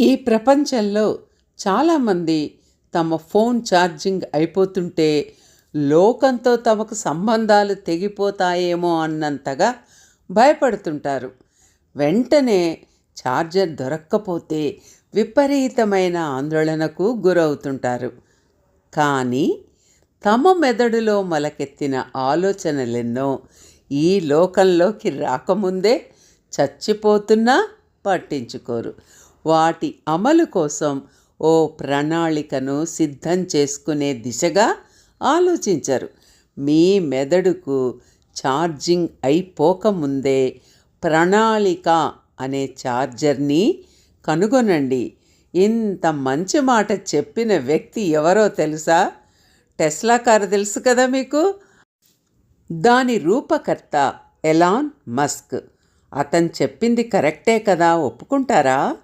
ఈ ప్రపంచంలో చాలామంది తమ ఫోన్ ఛార్జింగ్ అయిపోతుంటే లోకంతో తమకు సంబంధాలు తెగిపోతాయేమో అన్నంతగా భయపడుతుంటారు. వెంటనే ఛార్జర్ దొరక్కపోతే విపరీతమైన ఆందోళనకు గురవుతుంటారు. కానీ తమ మెదడులో మొలకెత్తిన ఆలోచనలెన్నో ఈ లోకంలోకి రాకముందే చచ్చిపోతున్నా పట్టించుకోరు. వాటి అమలు కోసం ఓ ప్రణాళికను సిద్ధం చేసుకునే దిశగా ఆలోచించరు. మీ మెదడుకు ఛార్జింగ్ అయిపోకముందే ప్రణాళిక అనే ఛార్జర్ని కనుగొనండి. ఇంత మంచి మాట చెప్పిన వ్యక్తి ఎవరో తెలుసా? టెస్లా కారు తెలుసు కదా మీకు? దాని రూపకర్త ఎలాన్ మస్క్. అతను చెప్పింది కరెక్టే కదా ఒప్పుకుంటారా?